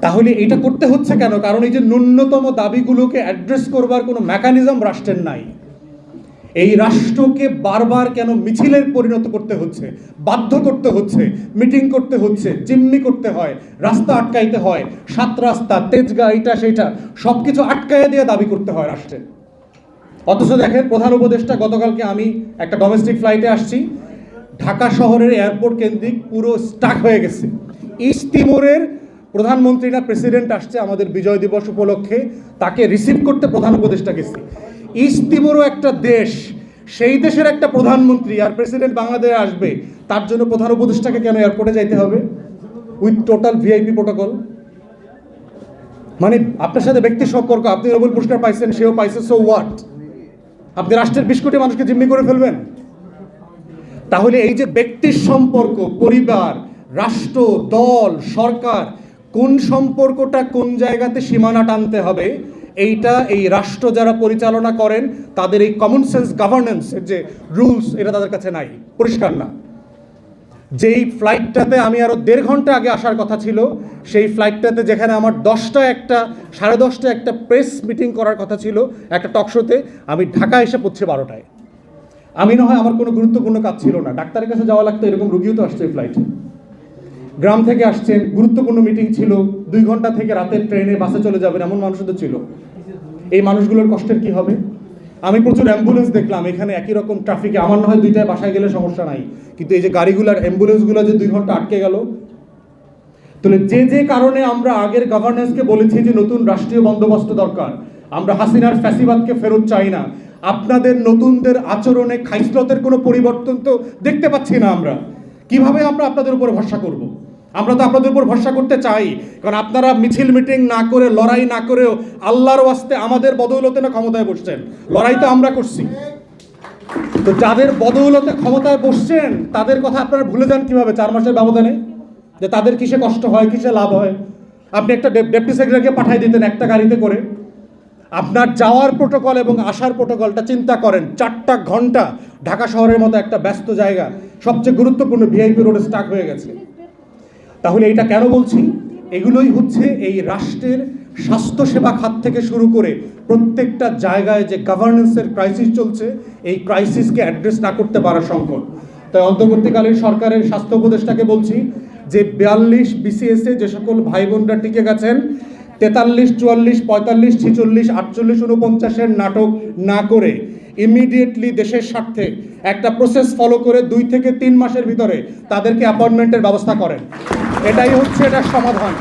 তাহলে এটা করতে হচ্ছে কেন? কারণ এই যে ন্যূনতম দাবিগুলোকে অ্যাড্রেস করবার কোনো মেকানিজম রাষ্ট্রের নাই। এই রাষ্ট্রকে বারবার কেন মিছিলের পরিণত করতে হচ্ছে? বাধ্য করতে হচ্ছে মিটিং করতে হচ্ছে, জিম্মি করতে হয়, রাস্তা আটকাইতে হয়, সাত রাস্তা, তেজগা এইটা সেইটা সব কিছু আটকাইয়ে দিয়ে দাবি করতে হয় রাষ্ট্রের। অথচ দেখেন, প্রধান উপদেষ্টা, গতকালকে আমি একটা ডোমেস্টিক ফ্লাইটে আসছি। ঢাকা শহরের এয়ারপোর্ট কেন্দ্রিক পুরো স্টাক হয়ে গেছে। ইস্ট তিমুরের প্রধানমন্ত্রী না প্রেসিডেন্ট আসছে আমাদের বিজয় দিবস উপলক্ষে, তাকে রিসিভ করতে প্রধান উপদেষ্টা গেছে। ইস্ট তিমুরও একটা দেশ, সেই দেশের একটা প্রধানমন্ত্রী আর প্রেসিডেন্ট বাংলাদেশে আসবে, তার জন্য প্রধান উপদেষ্টাকে কেন এয়ারপোর্টে যাইতে হবে? উইথ টোটাল ভিআইপি প্রোটোকল মানে আপনার সাথে ব্যক্তির সম্পর্ক, আপনি নোবেল পুরস্কার পাইছেন, সেও পাইছে সো হোয়াট আপনি রাষ্ট্রের বিশ কোটি মানুষকে জিম্মি করে ফেলবেন? তাহলে এই যে ব্যক্তির সম্পর্ক, পরিবার, রাষ্ট্র, দল, সরকার কোন সম্পর্কটা কোন জায়গাতে সীমানা টানতে হবে, এইটা এই রাষ্ট্র যারা পরিচালনা করেন, তাদের এই কমন সেন্স গভর্নেন্সের যে রুলস এটা তাদের কাছে নাই, পরিষ্কার না। যেই ফ্লাইটটাতে আমি আরও দেড় ঘণ্টা আগে আসার কথা ছিল, সেই ফ্লাইটটাতে যেখানে আমার দশটা একটা, সাড়ে দশটা একটা প্রেস মিটিং করার কথা ছিল, একটা টকশোতে আমি ঢাকা এসে পড়ছি বারোটায়। আমি না হয় আমার কোনো গুরুত্বপূর্ণ কাজ ছিল না। ডাক্তারের কাছে যাওয়া লাগতো, এরকম রুগীও তো আসছে ফ্লাইটে গ্রাম থেকে আসছেন, গুরুত্বপূর্ণ মিটিং ছিল, দুই ঘণ্টা থেকে রাতের ট্রেনে বাসে চলে যাবেন এমন মানুষও তো ছিল। এই মানুষগুলোর কষ্টের কি হবে? আমি প্রচুর অ্যাম্বুলেন্স দেখলাম, এখানে একই রকম ট্রাফিকে আমার না হয় দুইটায় বাসায় গেলে সমস্যা নাই। কিন্তু এই যে গাড়িগুলার অ্যাম্বুলেন্সগুলো যে দুই ঘণ্টা আটকে গেল, তাহলে যে যে কারণে আমরা আগের গভর্নেন্সকে বলেছি যে নতুন রাষ্ট্রীয় বন্দোবস্ত দরকার, আমরা হাসিনার ফ্যাসিবাদকে ফেরত চাই না। আপনাদের নতুনদের আচরণে খাইসলতের কোনো পরিবর্তন তো দেখতে পাচ্ছি না আমরা। কীভাবে আমরা আপনাদের উপর ভরসা করব। আমরা তো আপনাদের উপর ভরসা করতে চাই। কারণ আপনারা মিছিল মিটিং না করে, লড়াই না করেও আল্লাহর ওয়াস্তে আমাদের বদৌলতে না ক্ষমতায় বসছেন। লড়াই তো আমরা করছি। তো যাদের বদৌলতে ক্ষমতায় বসছেন, তাদের কথা আপনারা ভুলে যান কীভাবে চার মাসের ব্যবধানে? যে তাদের কিসে কষ্ট হয়, কিসে লাভ হয়? আপনি একটা ডেপুটি সেক্রেটারিকে পাঠিয়ে দিতেন একটা গাড়িতে করে। আপনার যাওয়ার প্রোটোকল এবং আসার প্রোটোকলটা চিন্তা করেন। চারটা ঘণ্টা ঢাকা শহরের মতো একটা ব্যস্ত জায়গা। সবচেয়ে গুরুত্বপূর্ণ ভিআইপি রোডে স্টাক হয়ে গেছে। তাহলে এটা কেন বলছি? এগুলোই হচ্ছে এই রাষ্ট্রের স্বাস্থ্যসেবা খাত থেকে শুরু করে প্রত্যেকটা জায়গায় যে গভর্নেন্সের ক্রাইসিস চলছে, এই ক্রাইসিসকে অ্যাড্রেস না করতে পারার সংকট। তাই অন্তর্বর্তীকালীন সরকারের স্বাস্থ্য উপদেষ্টাকে বলছি যে বিয়াল্লিশ বিসিএসে যে সকল ভাই বোনরা টিকে গেছেন, তেতাল্লিশ, চুয়াল্লিশ, পঁয়তাল্লিশ, ছেচল্লিশ, আটচল্লিশ উনপঞ্চাশের নাটক না করে ইমিডিয়েটলি দেশের স্বার্থে একটা প্রসেস ফলো করে দুই থেকে তিন মাসের ভিতরে তাদেরকে অ্যাপয়েন্টমেন্টের ব্যবস্থা করেন। এটাই হচ্ছে এটার সমাধান।